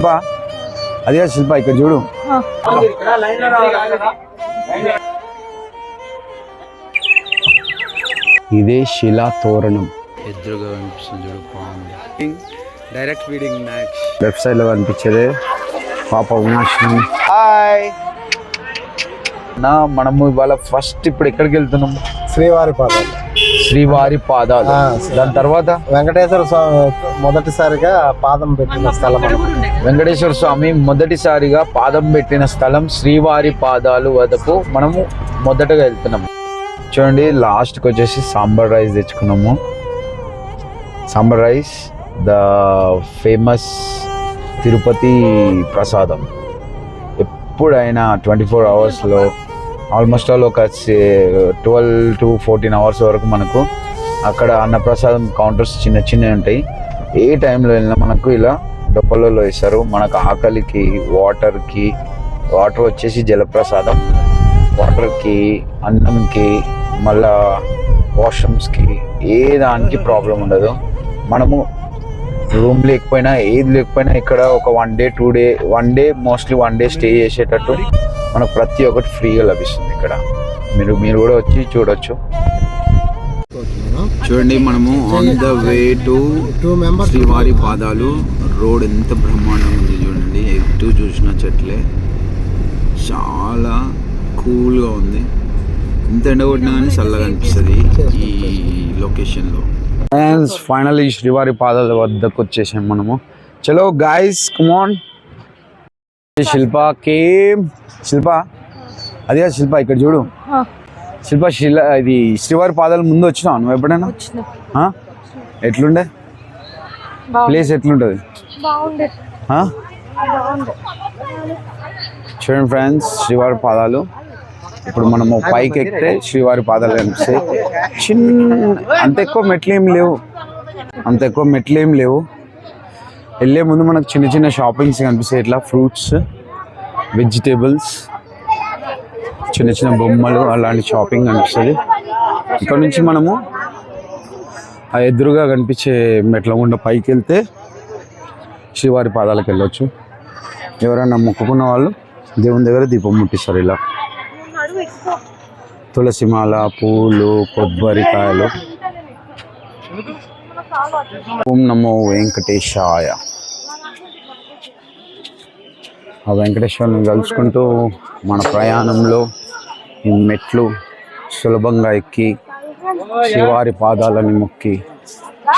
శిల్ప? అదే శిల్ప ఇక్కడ చూడు. ఇదే శిలా తోరణం. ఎదురుగా కనిపిస్తుంది చూడు డైరెక్ట్ ఫీడింగ్ మ్యాచ్ లెఫ్ట్ సైడ్లో కనిపించేదే. పాప వినాశనం హాయ్ నా మనము ఇవాళ ఫస్ట్ ఇప్పుడు ఎక్కడికి వెళ్తున్నాం? శ్రీవారి పాదాలు. శ్రీవారి పాదాలు. ఆ, దాని తర్వాత? వెంకటేశ్వర స్వామి మొదటిసారిగా పాదం పెట్టిన స్థలం అన్నమాట. వెంకటేశ్వర స్వామి మొదటిసారిగా పాదం పెట్టిన స్థలం శ్రీవారి పాదాలు వద్దకు మనము మొదటగా వెళ్తున్నాము చూడండి లాస్ట్కి వచ్చేసి సాంబార్ రైస్ తెచ్చుకున్నాము. Sambar rice the famous Tirupati ప్రసాదం. ఎప్పుడైనా ట్వంటీ ఫోర్ అవర్స్లో ఆల్మోస్ట్ ఆల్ ఒక ట్వెల్వ్ టు ఫోర్టీన్ అవర్స్ వరకు మనకు అక్కడ అన్నప్రసాదం కౌంటర్స్ చిన్న చిన్నవి ఉంటాయి. ఏ టైంలో వెళ్ళినా మనకు ఇలా డొప్పలలో ఇస్తారు మనకు ఆకలికి వాటర్కి వాటర్ వచ్చేసి జలప్రసాదం వాటర్కి అన్నంకి మళ్ళా వాష్రూమ్స్కి ఏ దానికి ప్రాబ్లం ఉండదు. మనము రూమ్ లేకపోయినా ఏది లేకపోయినా ఇక్కడ ఒక one day two day one day mostly one day stay చేసేటట్టు మనకు ప్రతి ఒక్కటి ఫ్రీగా లభిస్తుంది ఇక్కడ. మీరు మీరు కూడా వచ్చి చూడొచ్చు. చూడండి మనము ఆన్ ద వే టు శ్రీవారి పాదాలు. రోడ్ ఎంత బ్రహ్మాండంగా ఉంది చూడండి. ఎటు చూసిన చెట్లే. చాలా కూల్గా ఉంది. ఎంత ఎండ కొట్టినా కానీ చల్లగా అనిపిస్తుంది ఈ లొకేషన్లో ఫ్రెండ్స్ ఫైనల్ ఈ శ్రీవారి పాదాల వద్దకు వచ్చేసాం మనము. చలో guys come on Shilpa came Shilpa అదే శిల్ప ఇక్కడ చూడు. శిల్ప శిల ఇది శ్రీవారి పాదాల ముందు వచ్చినావు నువ్వు ఎప్పుడైనా? ఎట్లుండే? ప్లేస్ ఎట్లుంటుంది? చూడండి ఫ్రెండ్స్ శ్రీవారి పాదాలు ఇప్పుడు మనము పైకి ఎక్కితే శ్రీవారి పాదాలు కనిపిస్తాయి చిన్న అంత ఎక్కువ మెట్లు ఏం లేవు. అంత ఎక్కువ మెట్లు ఏం లేవు. వెళ్ళే ముందు మనకు చిన్న చిన్న షాపింగ్స్ కనిపిస్తాయి. ఇట్లా ఫ్రూట్స్ వెజిటేబుల్స్ చిన్న చిన్న బొమ్మలు అలాంటి షాపింగ్ కనిపిస్తుంది. ఇక్కడ నుంచి మనము ఆ ఎదురుగా కనిపించే మెట్ల గుండా పైకి వెళ్తే శ్రీవారి పాదాలకు వెళ్ళొచ్చు. ఎవరైనా మొక్కుకున్న వాళ్ళు దేవుని దగ్గర దీపం ముట్టిస్తారు ఇలా. తులసి మాల పూలు కొబ్బరికాయలు. ఓం నమో వెంకటేశాయ. ఆ వెంకటేశ్వరుని కలుసుకుంటూ మన ప్రయాణంలో ఈ మెట్లు సులభంగా ఎక్కి శ్రీవారి పాదాలని మొక్కి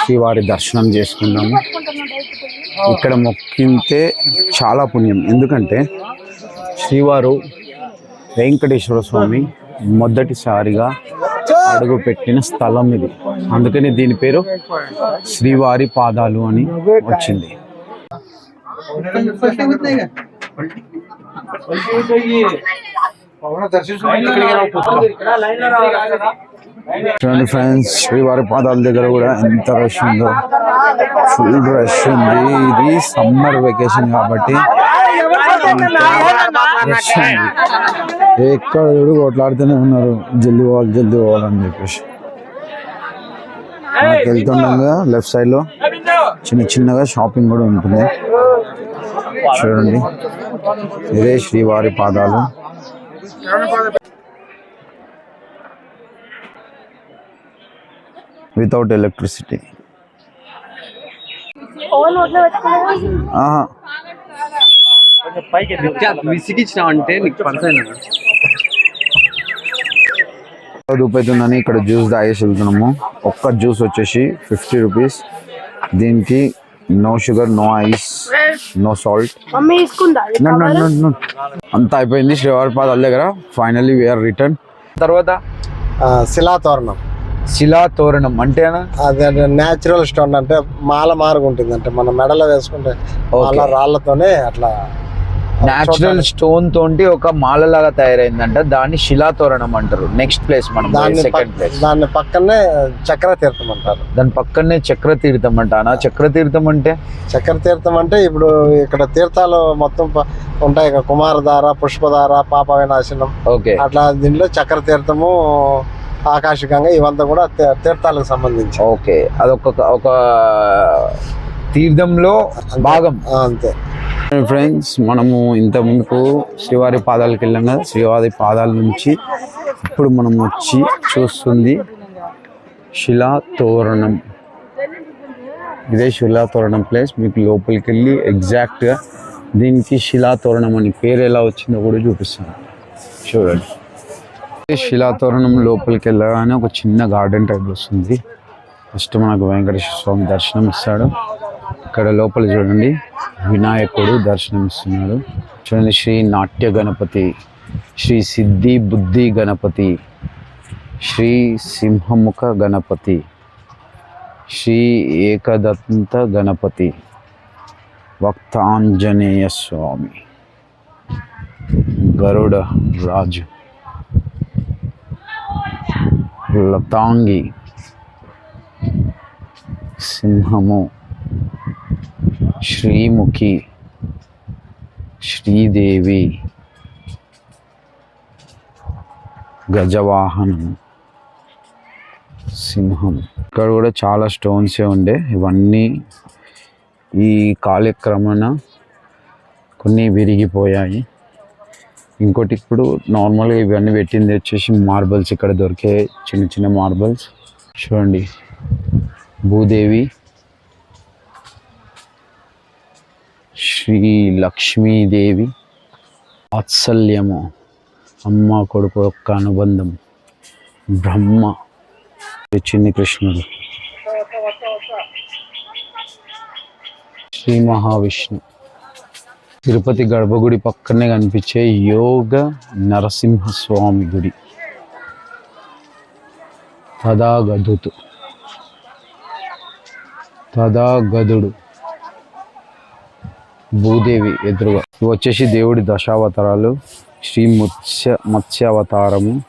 శ్రీవారి దర్శనం చేసుకున్నాము. ఇక్కడ మొక్కితే చాలా పుణ్యం. ఎందుకంటే శ్రీవారు వెంకటేశ్వర స్వామి మొదటిసారిగా అడుగు పెట్టిన స్థలం ఇది. అందుకని దీని పేరు శ్రీవారి పాదాలు అని వచ్చింది. చూడండి ఫ్రెండ్స్ శ్రీవారి పాదాల దగ్గర కూడా ఎంత రష్ ఉందో. ఫుల్ రష్ ఉంది. ఇది సమ్మర్ వెకేషన్ కాబట్టి ఎక్కడ చూడు కొట్లాడుతూనే ఉన్నారు. జల్దీ పోవాలి జల్దీ పోవాలని చెప్పేసి. మనకి వెళ్తుండగా లెఫ్ట్ సైడ్లో. చిన్న చిన్నగా షాపింగ్ కూడా ఉంటుంది. చూడండి. ఇదే శ్రీవారి పాదాలు. వితౌట్ ఎలక్ట్రిసిటీ ఆహా. అంటే నీకు రూపాయితుందని ఇక్కడ జ్యూస్ తాగేసి వెళ్తున్నాము. ఒక్క జ్యూస్ వచ్చేసి ఫిఫ్టీ రూపీస్. దీనికి no sugar no ice no salt. అంతా అయిపోయింది శ్రీవారి పాదాల దగ్గర. ఫైనల్లీ వీఆర్ రిటర్న్ తర్వాత ఆ, శిలాతోరణం శిలా తోరణం అంటేనా అది న్యాచురల్ స్టోన్ అంటే మాల మారుగు ఉంటుంది అంటే మన మెడలో వేసుకుంటే మాల రాళ్ళతోనే అట్లా న్యాచురల్ స్టోన్ తోటి ఒక మాల లాగా తయారైందంట. దాన్ని శిలా తోరణం అంటారు. నెక్స్ట్ ప్లేస్ మనం దాన్ని సెకండ్ ప్లేస్ దాన్ని పక్కనే చక్ర తీర్థం అంటారు. దాని పక్కనే చక్ర తీర్థం అంటానా చక్ర తీర్థం అంటే? చక్ర తీర్థం అంటే ఇప్పుడు ఇక్కడ తీర్థాలు మొత్తం ఉంటాయి కుమారధార పుష్పధార పాప వినాశనం. ఓకే. అట్లా దీంట్లో చక్ర తీర్థము ఆకాశగంగా ఇవంతా కూడా తీర్థాలకు సంబంధించి ఓకే. అదొక ఒక తీర్థంలో భాగం. అంతే. ఫ్రెండ్స్ మనము ఇంత ముందుకు శ్రీవారి పాదాలకు వెళ్ళాం కదా శ్రీవారి పాదాల నుంచి ఇప్పుడు మనం వచ్చి చూస్తుంది శిలా తోరణం. ఇదే శిలా తోరణం ప్లేస్ మీకు లోపలికి వెళ్ళి ఎగ్జాక్ట్గా దీనికి శిలా తోరణం అని పేరు ఎలా వచ్చిందో కూడా చూపిస్తాను. చూడండి. శిలా తోరణం లోపలికి వెళ్ళగానే ఒక చిన్న గార్డెన్ టైప్ వస్తుంది. ఫస్ట్ మనకు వెంకటేశ్వర స్వామి దర్శనం ఇస్తాడు. ఇక్కడ లోపల చూడండి. వినాయకుడు దర్శనమిస్తున్నాడు. చూడండి శ్రీ నాట్య గణపతి శ్రీ సిద్ధి బుద్ధి గణపతి శ్రీ సింహముఖ గణపతి శ్రీ ఏకదంత గణపతి వక్తాంజనేయ స్వామి గరుడ రాజు లతాంగి సింహము శ్రీముఖి శ్రీదేవి గజవాహనం సింహం. ఇక్కడ కూడా చాలా స్టోన్సే ఉండే. ఇవన్నీ ఈ కాలక్రమణ కొన్ని విరిగిపోయాయి. ఇంకోటి ఇప్పుడు నార్మల్గా ఇవన్నీ పెట్టింది వచ్చేసి మార్బల్స్ ఇక్కడ దొరికే చిన్న చిన్న మార్బల్స్ చూడండి. భూదేవి శ్రీ లక్ష్మీదేవి వాత్సల్యము అమ్మ కొడుకు యొక్క అనుబంధం బ్రహ్మ చిన్ని కృష్ణుడు. శ్రీ మహావిష్ణు. తిరుపతి గర్భగుడి పక్కనే కనిపించే యోగ నరసింహస్వామి గుడి. తదా గదుతు తదా గదుడు భూదేవి ఎదురుగా. ఇవి వచ్చేసి దేవుడి దశావతారాలు. శ్రీ మత్స్య మత్స్యావతారము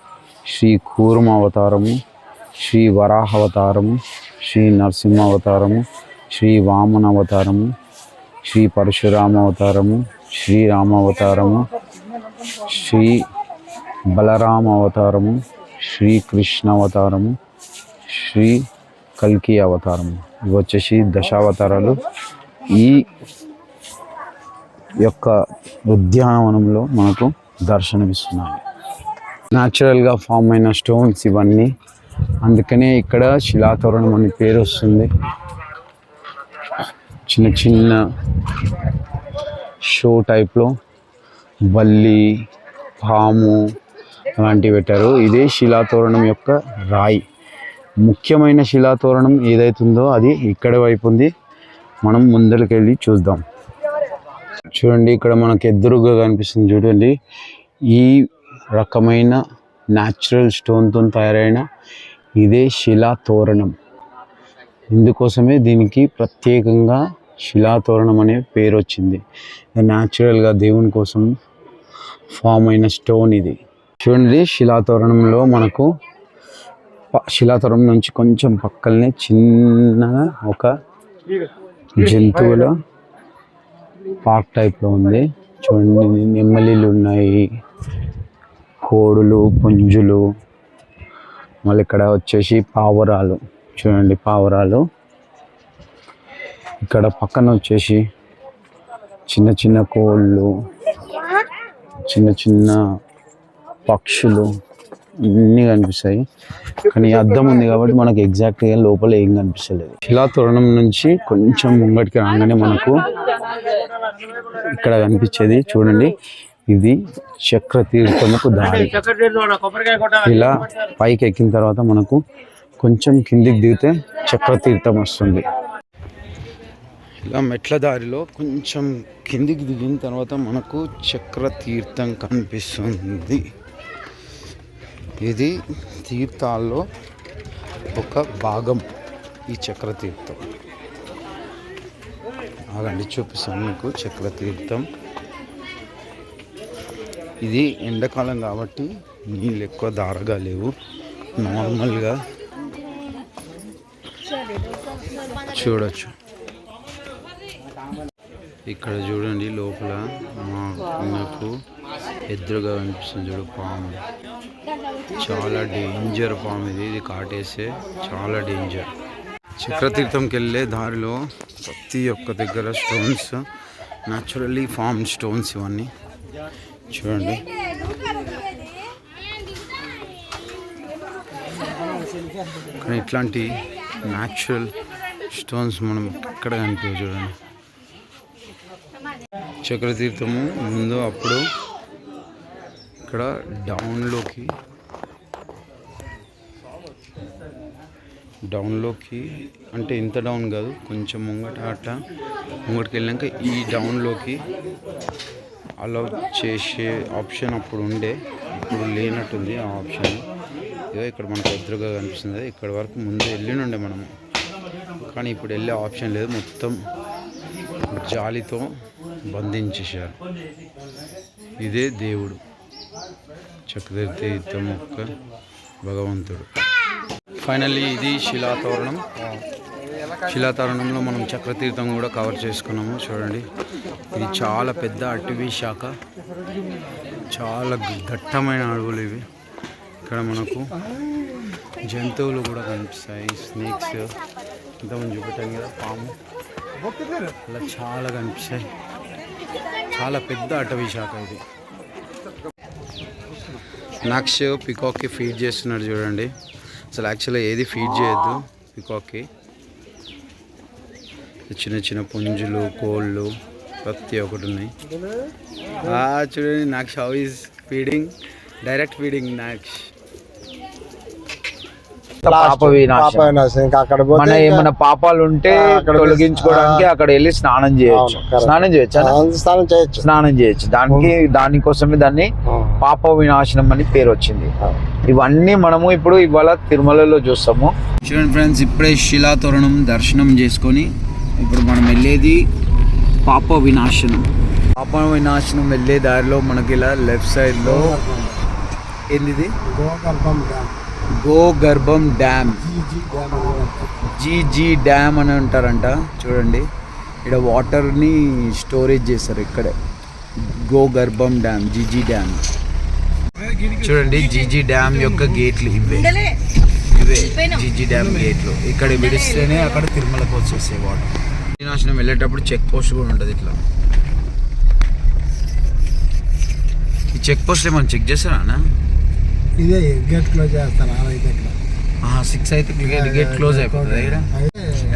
శ్రీ కూర్మ అవతారము శ్రీ వరాహ అవతారము శ్రీ నరసింహ అవతారము శ్రీ వామన అవతారము శ్రీ పరశురామ అవతారము శ్రీరామ అవతారము శ్రీ బలరామ అవతారము శ్రీ కృష్ణ అవతారము శ్రీ కల్కి అవతారము ఇవి వచ్చేసి దశావతారాలు. ఈ యొక్క ఉద్యానవనంలో మనకు దర్శనమిస్తున్నాయి. న్యాచురల్గా ఫామ్ అయిన స్టోన్స్ ఇవన్నీ. అందుకనే ఇక్కడ శిలాతోరణం అని పేరు వస్తుంది. చిన్న చిన్న షో టైప్లో బల్లి పాము అలాంటివి పెట్టారు. ఇదే శిలాతోరణం యొక్క రాయి. ముఖ్యమైన శిలాతోరణం ఏదైతుందో అది ఇక్కడ వైపు ఉంది. మనం ముందరికి వెళ్ళి చూద్దాం. చూడండి ఇక్కడ మనకు ఎదురుగా కనిపిస్తుంది చూడండి. ఈ రకమైన న్యాచురల్ స్టోన్తో తయారైన ఇదే శిలా తోరణం. ఇందుకోసమే దీనికి ప్రత్యేకంగా శిలా తోరణం అనే పేరు వచ్చింది న్యాచురల్గా దేవుని కోసం ఫామ్ అయిన స్టోన్ ఇది. చూడండి శిలాతోరణంలో మనకు శిలాతోరణం నుంచి కొంచెం పక్కనే చిన్నగా ఒక జంతువుల పార్క్ టైప్లో ఉంది. చూడండి నెమ్మలీలు ఉన్నాయి. కోడులు పుంజులు. మళ్ళీ ఇక్కడ వచ్చేసి పావురాలు. చూడండి పావురాలు. ఇక్కడ పక్కన వచ్చేసి చిన్న చిన్న కోళ్ళు చిన్న చిన్న పక్షులు అన్నీ కనిపిస్తాయి. కానీ ఈ అద్దం ఉంది కాబట్టి మనకు ఎగ్జాక్ట్గా లోపల ఏం కనిపిస్తలేదు. శిలా తోరణం నుంచి కొంచెం ముంగటికి రాగానే మనకు ఇక్కడ కనిపించేది చూడండి. ఇది చక్ర తీర్థముకు దారి. ఇలా పైకి ఎక్కిన తర్వాత మనకు కొంచెం కిందికి దిగితే చక్ర తీర్థం వస్తుంది. ఇలా మెట్ల దారిలో కొంచెం కిందికి దిగిన తర్వాత మనకు చక్ర తీర్థం కనిపిస్తుంది. ఇది తీర్థాల్లో ఒక భాగం ఈ చక్ర తీర్థం. ఆగండి చూపిస్తాను మీకు చక్ర తీర్థం ఇది ఎండాకాలం కాబట్టి నీళ్ళు ఎక్కువ దారగా లేవు. నార్మల్గా చూడొచ్చు. ఇక్కడ చూడండి లోపల మా నాకు ఎదురుగా కనిపిస్తుంది చూడు పాము. చాలా డేంజర్ పాము ఇది. ఇది కాటేస్తే చాలా డేంజర్. చక్రతీర్థంకి వెళ్ళే దారిలో ప్రతి ఒక్క దగ్గర స్టోన్స్ న్యాచురల్లీ ఫార్మ్ స్టోన్స్ ఇవన్నీ. చూడండి. కానీ ఇట్లాంటి న్యాచురల్ స్టోన్స్ మనం ఎక్కడ కనిపించవు చూడండి. చక్రతీర్థము ముందు అప్పుడు ఇక్కడ డౌన్లోకి డౌన్లోకి అంటే ఇంత డౌన్ కాదు కొంచెం ముంగట అట్లా ముంగటికి వెళ్ళాక ఈ డౌన్లోకి అలౌ చేసే ఆప్షన్ అప్పుడు ఉండే ఇప్పుడు లేనట్టుంది ఆ ఆప్షన్. ఏదో ఇక్కడ మనకు ఎదురుగా కనిపిస్తుంది ఇక్కడ వరకు ముందు వెళ్ళినుండే మనము. కానీ ఇప్పుడు వెళ్ళే ఆప్షన్ లేదు మొత్తం జాలితో బంధించేశారు. ఇదే దేవుడు. చక్రతీర్థ ఒక్క భగవంతుడు. ఫైనల్లీ ఇది శిలాతోరణం శిలాతోరణంలో మనం చక్రతీర్థం కూడా కవర్ చేసుకున్నాము చూడండి. ఇది చాలా పెద్ద అటవీ శాఖ. చాలా దట్టమైన అడవులు ఇవి. ఇక్కడ మనకు జంతువులు కూడా కనిపిస్తాయి స్నేక్స్ ఇంతకుముందు చూపెట్టాం కదా పాము. అలా చాలా కనిపిస్తాయి. చాలా పెద్ద అటవీ శాఖ ఇది. నక్ష పికాక్కి ఫీడ్ చేస్తున్నాడు చూడండి. అసలు యాక్చువల్గా ఏది ఫీడ్ చేయొద్దు. పికాక్కి చిన్న చిన్న పుంజులు కోళ్ళు ప్రతి ఒక్కటి ఉన్నాయి. చూడండి Naksha how is feeding direct feeding Naksha పాప వినాశం పాప వినాశం ఇంకా అక్కడ పోతే మన ఇంకా ఏమైనా పాపాలు ఉంటే అక్కడ తొలగించుకోవడానికి అక్కడ వెళ్ళి స్నానం చేయొచ్చు. స్నానం చేయొచ్చు స్నానం చేయొచ్చు. స్నానం చేయొచ్చు. దానికి దానికోసమే దాన్ని పాప వినాశనం అని పేరు వచ్చింది. ఇవన్నీ మనము ఇప్పుడు ఇవాళ తిరుమలలో చూస్తాము. చూడండి ఫ్రెండ్స్ ఇప్పుడే శిలాతోరణం దర్శనం చేసుకొని ఇప్పుడు మనం వెళ్ళేది పాప వినాశనం. పాప వినాశనం వెళ్ళే దారిలో మనకి ఇలా లెఫ్ట్ సైడ్లో ఏంది గోకల్పం dam. Go Garbham dam. G G dam అని అంటారంట. చూడండి. ఇక్కడ వాటర్ని స్టోరేజ్ చేస్తారు ఇక్కడే. Go Garbham dam G G dam. చూడండి జీజీ డ్యామ్ యొక్క గేట్లు ఇవే. ఇవే జీజీ డ్యామ్ గేట్లు. ఇక్కడ విడిస్తేనే అక్కడ తిరుమలకు వచ్చేసే వాటర్. శ్రీనాశనం వెళ్ళేటప్పుడు చెక్ పోస్ట్ కూడా ఉంటుంది ఇట్లా. ఈ చెక్ పోస్ట్ ఏమైనా చెక్ చేస్తారా అన్న? ఇదే గేట్ క్లోజ్ అదైతే ఇక్కడ సిక్స్ అయితే గేట్ క్లోజ్ అయిపోతుంది ఇక్కడ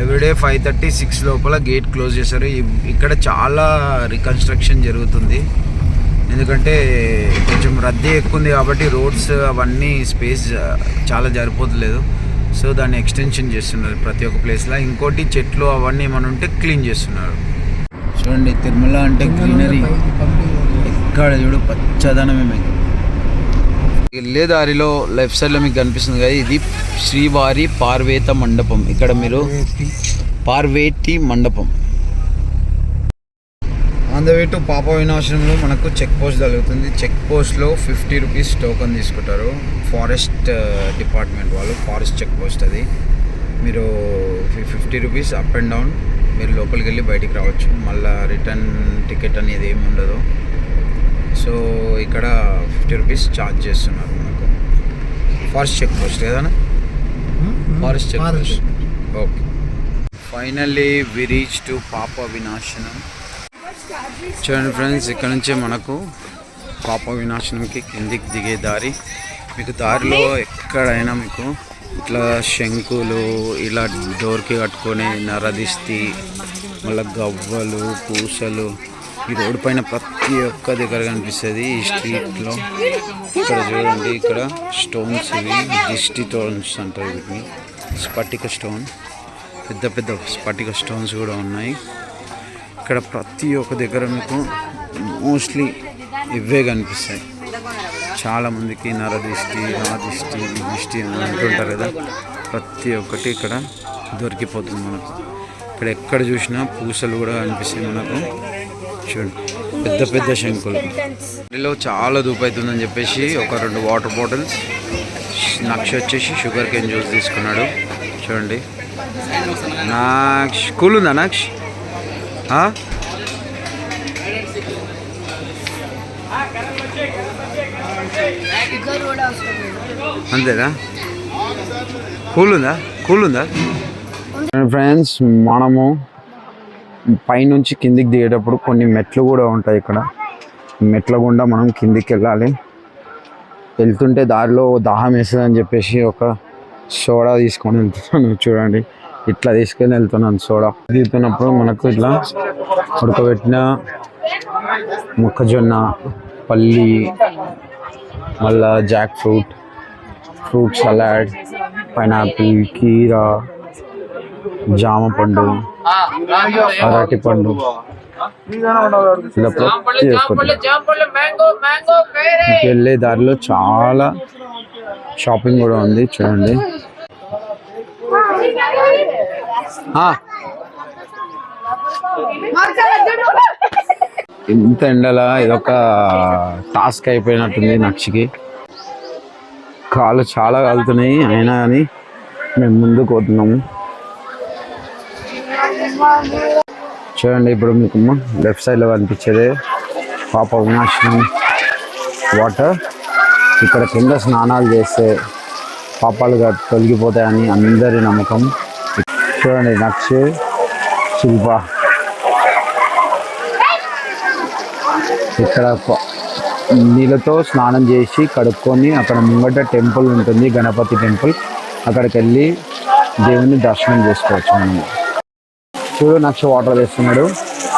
ఎవ్రీడే ఫైవ్ థర్టీ సిక్స్ లోపల గేట్ క్లోజ్ చేశారు. ఇక్కడ చాలా రికన్స్ట్రక్షన్ జరుగుతుంది. ఎందుకంటే కొంచెం రద్దీ ఎక్కువ ఉంది కాబట్టి రోడ్స్ అవన్నీ స్పేస్ చాలా సరిపోతలేదు సో దాన్ని ఎక్స్టెన్షన్ చేస్తున్నారు ప్రతి ఒక్క ప్లేస్లో ఇంకోటి చెట్లు అవన్నీ ఏమైనా ఉంటే క్లీన్ చేస్తున్నారు. చూడండి తిరుమల అంటే గ్రీనరీ ఎక్కడ చూడు పచ్చదనమే వెళ్ళే దారిలో లెఫ్ట్ సైడ్లో మీకు కనిపిస్తుంది కదా ఇది శ్రీవారి పార్వేత మండపం. ఇక్కడ మీరు పార్వేటి మండపం. ఆన్ ద వే టు పాప వినాశనంలో మనకు చెక్ పోస్ట్ జరుగుతుంది. చెక్ పోస్ట్లో ఫిఫ్టీ రూపీస్ టోకన్ తీసుకుంటారు. ఫారెస్ట్ డిపార్ట్మెంట్ వాళ్ళు ఫారెస్ట్ చెక్ పోస్ట్ అది. మీరు fifty rupees up and down. మీరు లోపలికి వెళ్ళి బయటికి రావచ్చు. మళ్ళీ రిటర్న్ టికెట్ అనేది ఏమి ఉండదు. సో ఇక్కడ ఫిఫ్టీ రూపీస్ ఛార్జ్ చేస్తున్నారు. ఫారెస్ట్ చెక్ పోస్ట్ ఏదైనా forest check post. Okay. Finally we reach to Papa Vinasanam చూడండి ఫ్రెండ్స్ ఇక్కడ నుంచే మనకు పాప వినాశనంకి కిందికి దిగే దారి. మీకు దారిలో ఎక్కడైనా మీకు ఇట్లా శంకులు ఇలా డోర్కి కట్టుకొని నరదిస్తి మళ్ళీ గవ్వలు పూసలు ఈ రోడ్డు పైన ప్రతి ఒక్క దగ్గర కనిపిస్తుంది. ఈ స్ట్రీట్లో ఇక్కడ చూడండి ఇక్కడ స్టోన్స్ ఇవి దిష్టి స్టోన్స్ అంటారు వీటిని. స్పటిక స్టోన్ పెద్ద పెద్ద స్పటిక స్టోన్స్ కూడా ఉన్నాయి. ఇక్కడ ప్రతి ఒక్క దగ్గర మీకు మోస్ట్లీ ఇవే కనిపిస్తాయి. చాలామందికి నర నరదిష్టి నా దిష్టి దిష్టి అని అంటుంటారు కదా ప్రతి ఒక్కటి ఇక్కడ దొరికిపోతుంది మనకు. ఇక్కడ ఎక్కడ చూసినా పూసలు కూడా కనిపిస్తాయి మనకు. చూడండి పెద్ద పెద్ద శంకులు. వీటిలో చాలా దూపు అవుతుందని చెప్పేసి ఒక రెండు వాటర్ బాటిల్స్ నక్ష వచ్చేసి షుగర్ కేన్ జ్యూస్ తీసుకున్నాడు. చూడండి. నాక్ష కూల్ ఉందా నాక్ష? ఆ? అంతేనా? కూల్ ఉందా? కూల్ ఉందా? ఫ్రెండ్స్ మనము పైనుంచి కిందికి దిగేటప్పుడు కొన్ని మెట్లు కూడా ఉంటాయి ఇక్కడ. మెట్ల గుండా మనం కిందికి వెళ్ళాలి. వెళ్తుంటే దారిలో దాహం వేస్తుందని చెప్పేసి ఒక సోడా తీసుకొని వెళ్తున్నాను చూడండి. ఇట్లా తీసుకొని వెళ్తున్నాను సోడా. దిగుతున్నప్పుడు మనకు ఇట్లా ఉడకబెట్టిన మొక్కజొన్న పల్లి మళ్ళా jack fruit fruit salad pineapple కీరా జామ పండు అరటి పండు. ఇలా ప్రతి ఒక్కటి మీకు వెళ్ళే దారిలో చాలా షాపింగ్ కూడా ఉంది చూడండి. ఆ, ఇంత ఎండల ఇదొక టాస్క్ అయిపోయినట్టుంది నక్షికి. కాళ్ళు చాలా కాలుతున్నాయి అయినా కానీ మేము ముందుకు పోతున్నాము. చూడండి ఇప్పుడు మీకు లెఫ్ట్ సైడ్లో కనిపించేది పాప వినాశనం వాటర్ ఇక్కడ కింద స్నానాలు చేస్తే పాపాలు తొలగిపోతాయని అందరి నమ్మకం. చూడండి నక్ష శిల్ప. ఇక్కడ నీళ్ళతో స్నానం చేసి కడుక్కొని అక్కడ ముంగట టెంపుల్ ఉంటుంది గణపతి టెంపుల్. అక్కడికి వెళ్ళి దేవుని దర్శనం చేసుకోవచ్చు మనం. చూడు నక్ష వాటర్ వేస్తున్నాడు.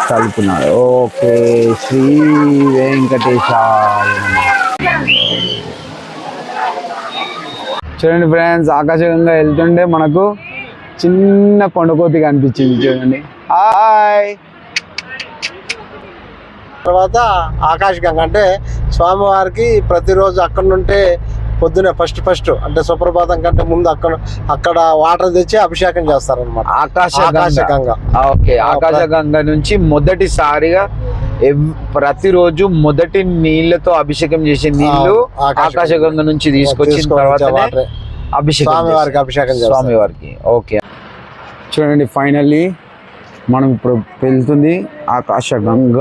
చదువుతున్నాడు. ఓకే. శ్రీ వెంకటేశ. చూడండి ఫ్రెండ్స్ ఆకాశంగా వెళ్తుంటే మనకు చిన్న కొండకోతి కనిపించింది చూడండి. హాయ్. తర్వాత ఆకాశగంగ అంటే స్వామివారికి ప్రతిరోజు అక్కడ నుంటే పొద్దునే ఫస్ట్ ఫస్ట్ అంటే సుప్రభాతం కంటే ముందు అక్కడ అక్కడ వాటర్ తెచ్చి అభిషేకం చేస్తారనమాట ఆకాశ ఆకాశగంగ ఓకే ఆకాశ గంగ నుంచి మొదటిసారిగా ప్రతిరోజు మొదటి నీళ్ళతో అభిషేకం చేసే నీళ్ళు ఆ, ఆకాశ ఆకాశ గంగ. నుంచి తీసుకొచ్చిన తర్వాత. అభిషేకం స్వామివారికి. అభిషేకం చేస్తారు. స్వామివారికి ఓకే. చూడండి ఫైనల్లీ మనం ఇప్పుడు వెళ్తుంది ఆకాశ గంగ.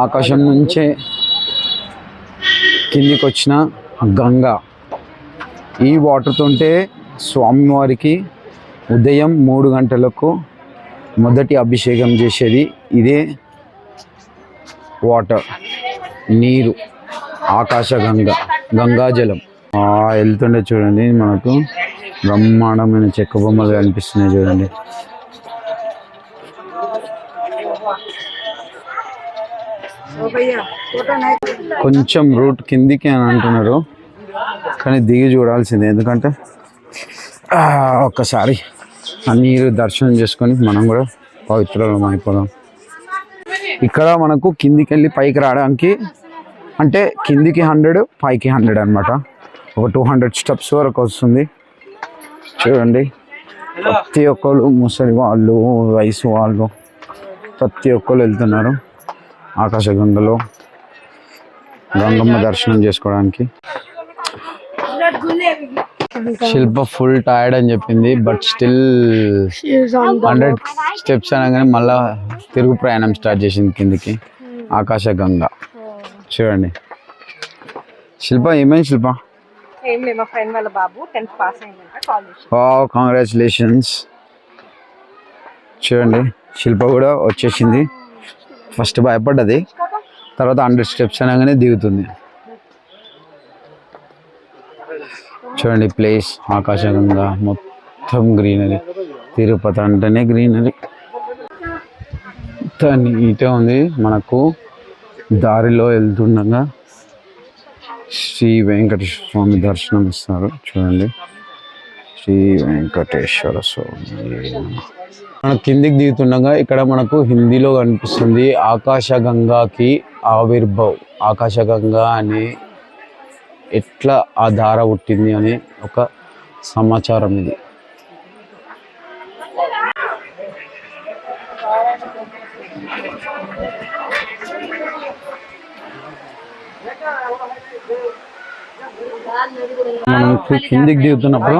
ఆకాశం నుంచే కిందికి వచ్చిన గంగ. ఈ వాటర్తోంటే స్వామివారికి ఉదయం మూడు గంటలకు మొదటి అభిషేకం చేసేది ఇదే వాటర్ నీరు ఆకాశ గంగ గంగాజలం ఆ, వెళ్తుండే చూడండి మనకు బ్రహ్మాండమైన చెక్క బొమ్మలు కనిపిస్తున్నాయి చూడండి. కొంచెం రూట్ కిందికి అని అంటున్నారు కానీ దిగి చూడాల్సిందే ఎందుకంటే ఒక్కసారి ఆ నీరు దర్శనం చేసుకొని మనం కూడా పవిత్రలం అయిపోదాం. ఇక్కడ మనకు కిందికి వెళ్ళి పైకి రావడానికి అంటే కిందికి హండ్రెడ్ పైకి హండ్రెడ్ అనమాట ఒక టూ హండ్రెడ్ స్టెప్స్ వరకు వస్తుంది. చూడండి ప్రతి ఒక్కరు ముసలి వాళ్ళు వయసు వాళ్ళు ప్రతి ఒక్కరు వెళ్తున్నారు. ఆకాశగంగలో గంగమ్మ దర్శనం చేసుకోవడానికి. శిల్ప ఫుల్ టైర్డ్ అని చెప్పింది బట్ స్టిల్ హండ్రెడ్ స్టెప్స్ అనగానే మళ్ళా తిరుగు ప్రయాణం స్టార్ట్ చేసింది కిందికి. ఆకాశగంగ. చూడండి. శిల్ప ఏమైంది శిల్ప? కంగ్రాచులేషన్స్ చూడండి శిల్ప కూడా వచ్చేసింది. ఫస్ట్ భయపడ్డది. తర్వాత హండ్రెడ్ స్టెప్స్ అనగానే దిగుతుంది. చూడండి ప్లేస్ ఆకాశగంగా మొత్తం గ్రీనరీ. తిరుపతి అంటేనే గ్రీనరీ. మొత్తం నీట్గా ఉంది మనకు. దారిలో వెళ్తుండగా శ్రీ వెంకటేశ్వర స్వామి దర్శనం ఇస్తారు. చూడండి. శ్రీ వెంకటేశ్వర స్వామి. మన కిందికి దిగుతుండగా ఇక్కడ మనకు హిందీలో కనిపిస్తుంది ఆకాశగంగాకి ఆవిర్భవ్. ఆకాశగంగా అనే ఎట్లా ఆ ధార పుట్టింది అనే ఒక సమాచారం ఇది. మనం కిందికి దిగుతున్నప్పుడు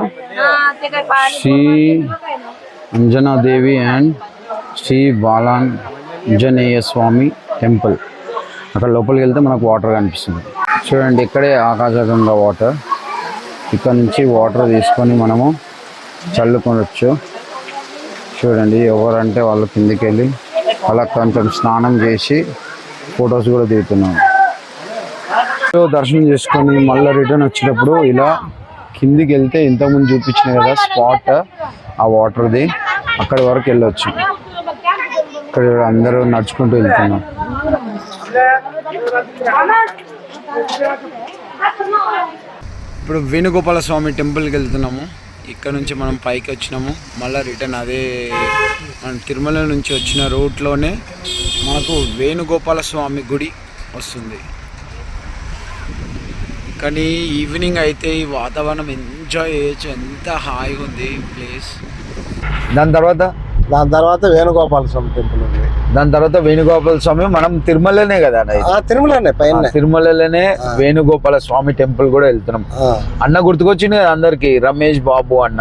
శ్రీ అంజనాదేవి అండ్ శ్రీ బాలాంజనేయ స్వామి టెంపుల్. అక్కడ లోపలికి వెళ్తే మనకు వాటర్ కనిపిస్తుంది. చూడండి ఇక్కడే ఆకాశగంగా వాటర్. ఇక్కడ నుంచి వాటర్ తీసుకొని మనము చల్లుకొనొచ్చు. చూడండి ఎవరంటే వాళ్ళ కిందికి వెళ్ళి అలా కొంచెం స్నానం చేసి ఫొటోస్ కూడా దిగుతున్నాం సో దర్శనం చేసుకొని మళ్ళీ రిటర్న్ వచ్చేటప్పుడు ఇలా కిందికి వెళ్తే ఇంతకుముందు చూపించిన కదా స్పాట్ ఆ వాటర్ది అక్కడి వరకు వెళ్ళొచ్చు. ఇక్కడ అందరూ నడుచుకుంటూ వెళ్తున్నారు. ఇప్పుడు వేణుగోపాల స్వామి టెంపుల్కి వెళ్తున్నాము. ఇక్కడ నుంచి మనం పైకి వచ్చినాము. మళ్ళీ రిటర్న్ అదే మన తిరుమల నుంచి వచ్చిన రూట్లోనే మనకు వేణుగోపాల స్వామి గుడి వస్తుంది. కానీ ఈవినింగ్ అయితే ఈ వాతావరణం ఎంజాయ్ చేయొచ్చు. ఎంత హాయిగా ఉంది ప్లేస్. దాని తర్వాత? దాని తర్వాత వేణుగోపాల స్వామి టెంపుల్ ఉంది. దాని తర్వాత వేణుగోపాల స్వామి మనం తిరుమలనే కదా తిరుమలనే పైన. తిరుమలలోనే వేణుగోపాల స్వామి టెంపుల్ కూడా వెళ్తున్నాం. అన్న గుర్తుకొచ్చింది కదా అందరికి రమేష్ బాబు అన్న.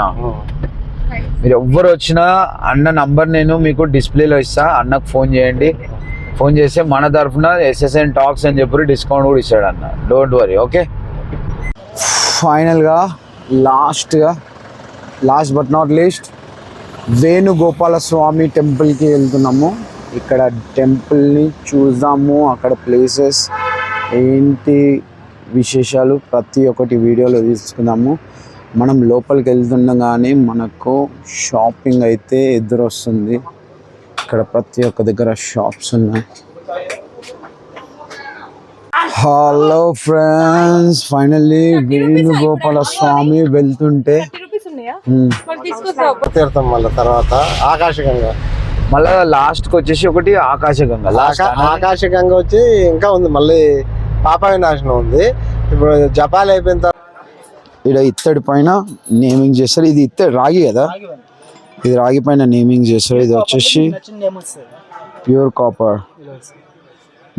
మీరు ఎవ్వరు వచ్చినా అన్న నంబర్ నేను మీకు డిస్ప్లేలో ఇస్తా అన్నకు ఫోన్ చేయండి. ఫోన్ చేస్తే మన తరఫున ఎస్ఎస్ఎన్ టాక్స్ అని చెప్పి డిస్కౌంట్ కూడా ఇస్తాడు అన్న. డోంట్ వరీ ఓకే ఫైనల్గా లాస్ట్గా last but not least Venugopala Swami టెంపుల్కి వెళ్తున్నాము. ఇక్కడ టెంపుల్ని చూద్దాము. అక్కడ ప్లేసెస్ ఏంటి విశేషాలు ప్రతి ఒక్కటి వీడియోలో తీసుకుందాము. మనం లోపలికి వెళ్తుండగానే మనకు షాపింగ్ అయితే ఎదురొస్తుంది. ఇక్కడ ప్రతి ఒక్క దగ్గర షాప్స్ ఉన్నాయి. Hello friends finally Venugopala Swami వెళ్తుంటే. తీసుకొస్తావు? తీర్థం మళ్ళీ తర్వాత ఆకాశగంగా. మళ్ళా లాస్ట్కి వచ్చేసి ఒకటి ఆకాశగంగా. లాస్ట్ ఆకా- ఆకాశగంగ వచ్చి ఇంకా ఉంది. మళ్ళీ పాప వినాశనం ఉంది. ఇప్పుడు జపాలు అయిపోయిన తర్వాత ఇక్కడ ఇత్తడి పైన నేమింగ్ చేస్తారు. ఇది ఇత్తడి రాగి కదా? ఇది రాగి పైన నేమింగ్ చేస్తారు. ఇది వచ్చేసి ప్యూర్ కాపర్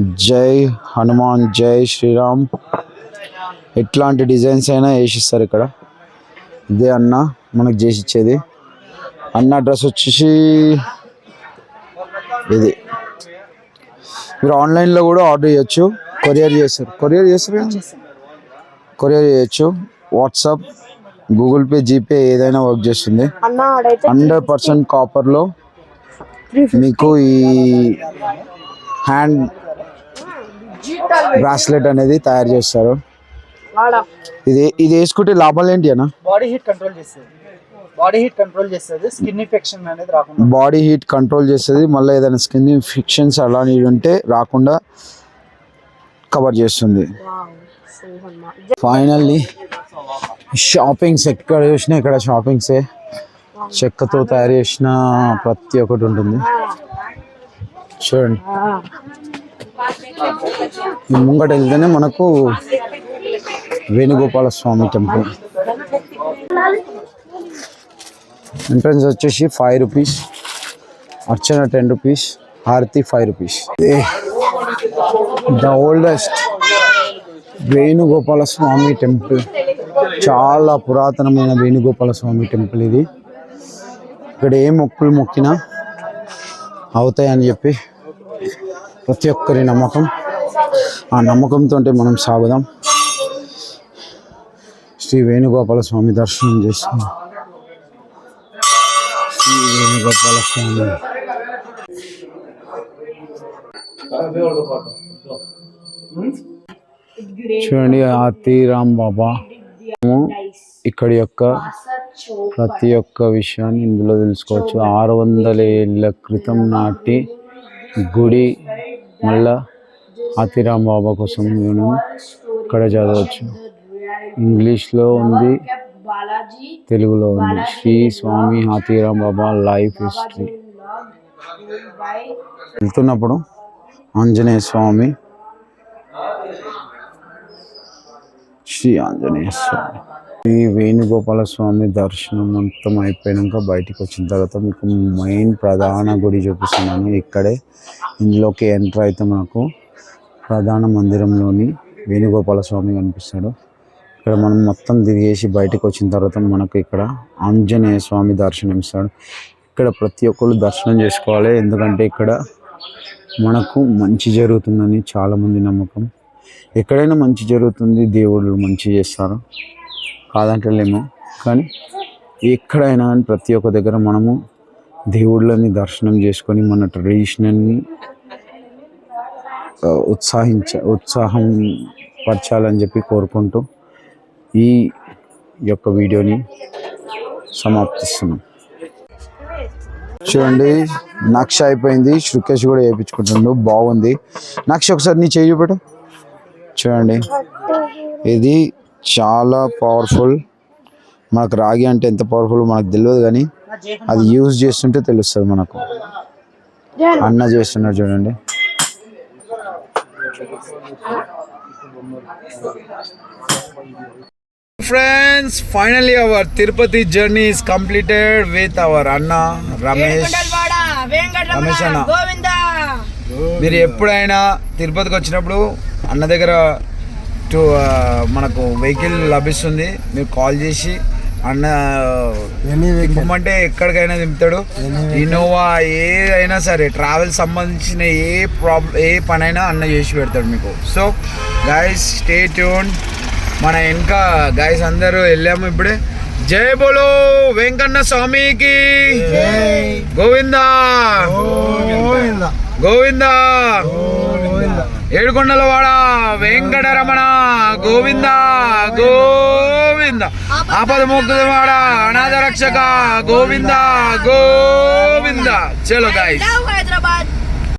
జై హనుమాన్ జై శ్రీరామ్. ఎట్లాంటి డిజైన్స్ అయినా వేసిస్తారు ఇక్కడ. ఇదే అన్న మనకు చేసి ఇచ్చేది. అన్న అడ్రస్ వచ్చేసి ఇది. మీరు ఆన్లైన్లో కూడా ఆర్డర్ చేయొచ్చు. కొరియర్ చేస్తారు. కొరియర్ చేస్తారు? కొరియర్ చేయొచ్చు. వాట్సాప్ గూగుల్ పే జీపే ఏదైనా వర్క్ చేస్తుంది. హండ్రెడ్ పర్సెంట్ కాపర్లో మీకు ఈ హ్యాండ్ బ్రాస్లెట్ అనేది తయారు చేస్తారు. ఇది ఇది వేసుకుంటే లాభాలు ఏంటి అన్న బాడీ హీట్ కంట్రోల్ చేస్తుంది. బాడీ హీట్ కంట్రోల్ చేస్తుంది. స్కిన్ ఇన్ఫెక్షన్ అనేది రాకుండా. బాడీ హీట్ కంట్రోల్ చేస్తుంది. మళ్ళీ ఏదైనా స్కిన్ ఇన్ఫెక్షన్స్ అలాంటివి ఉంటే రాకుండా కవర్ చేస్తుంది. ఫైనల్లీ షాపింగ్స్ ఎక్కడ చూసినా ఇక్కడ షాపింగ్సే చెక్కతో తయారు చేసిన ప్రతి ఒక్కటి ఉంటుంది. చూడండి. ముంగట వెళ్తేనే మనకు వేణుగోపాల స్వామి టెంపుల్. ఎంట్రన్స్ వచ్చేసి ఫైవ్ రూపీస్ అర్చన టెన్ రూపీస్ హారతి five rupees the oldest Venugopala Swami temple. చాలా పురాతనమైన వేణుగోపాల స్వామి టెంపుల్ ఇది. ఇక్కడ ఏ మొక్కులు మొక్కినా అవుతాయని చెప్పి ప్రతి ఒక్కరి నమ్మకం. ఆ నమ్మకంతో మనం సాగుదాం. శ్రీ వేణుగోపాల స్వామి దర్శనం చేసుకుందాం శ్రీ వేణుగోపాల స్వామి. చూడండి ఆతిరామ్ బాబా. ఇక్కడి యొక్క ప్రతి ఒక్క విషయాన్ని ఇందులో తెలుసుకోవచ్చు. ఆరు వందల ఏళ్ళ క్రితం నాటి గుడి మళ్ళా ఆతిరామ్ బాబా కోసం నేను ఇక్కడ చదవచ్చు. ఇంగ్లీష్లో ఉంది తెలుగులో ఉంది. Shri Swami Hathiram Baba life history. వెళ్తున్నప్పుడు ఆంజనేయ స్వామి శ్రీ ఆంజనేయ స్వామి. ఈ వేణుగోపాల స్వామి దర్శనం మొత్తం అయిపోయాక బయటికి వచ్చిన తర్వాత మీకు మెయిన్ ప్రధాన గుడి చూపిస్తున్నాను. ఇక్కడే ఇందులోకి ఎంటర్ అయితే మనకు ప్రధాన మందిరంలోని వేణుగోపాల స్వామి కనిపిస్తాడు. ఇక్కడ మనం మొత్తం తిరిగేసి బయటకు వచ్చిన తర్వాత మనకు ఇక్కడ ఆంజనేయ స్వామి దర్శనం ఇస్తాడు. ఇక్కడ ప్రతి ఒక్కరు దర్శనం చేసుకోవాలి. ఎందుకంటే ఇక్కడ మనకు మంచి జరుగుతుందని చాలామంది నమ్మకం. ఎక్కడైనా మంచి జరుగుతుంది దేవుళ్ళు మంచి చేస్తారు. కాదంటలేము. కానీ ఎక్కడైనా కానీ ప్రతి ఒక్క దగ్గర మనము దేవుళ్ళని దర్శనం చేసుకొని మన ట్రెడిషనల్ని ఉత్సాహించ ఉత్సాహం పరచాలని చెప్పి కోరుకుంటూ ఈ యొక్క వీడియోని సమాప్తిస్తున్నాం. చూడండి నక్ష అయిపోయింది. శృకేష్ కూడా వేయించుకుంటుండు. బాగుంది. నక్ష ఒకసారి నీ చేయి చూపెట్టు. చూడండి. ఇది చాలా పవర్ఫుల్ మనకు రాగి అంటే ఎంత పవర్ఫుల్ మనకు తెలియదు కానీ అది యూజ్ చేస్తుంటే తెలుస్తుంది మనకు. అన్న చేస్తున్నాడు చూడండి. Friends finally our Tirupati journey is completed with our అన్న రమేష్ రమేష్ అన్న. మీరు ఎప్పుడైనా తిరుపతికి వచ్చినప్పుడు అన్న దగ్గర టు మనకు వెహికల్ లభిస్తుంది. మీరు కాల్ చేసి అన్న దింపమంటే ఎక్కడికైనా దింపుతాడు. ఇన్నోవా ఏదైనా సరే ట్రావెల్ సంబంధించిన ఏ ప్రాబ్లం ఏ పనైనా అన్న చేసి పెడతాడు మీకు. సో గైస్ స్టే ట్యూన్ మన వెనక గైస్ అందరూ వెళ్ళాము ఇప్పుడే. జై బోలో వెంకన్న స్వామికి. గోవిందా. గోవిందా. ఏడుకొండలవాడ వెంకటరమణ గోవింద గోవింద. ఆపద మోక్కుల అనాథ రక్షక గోవింద గోవింద. చలో గాయస్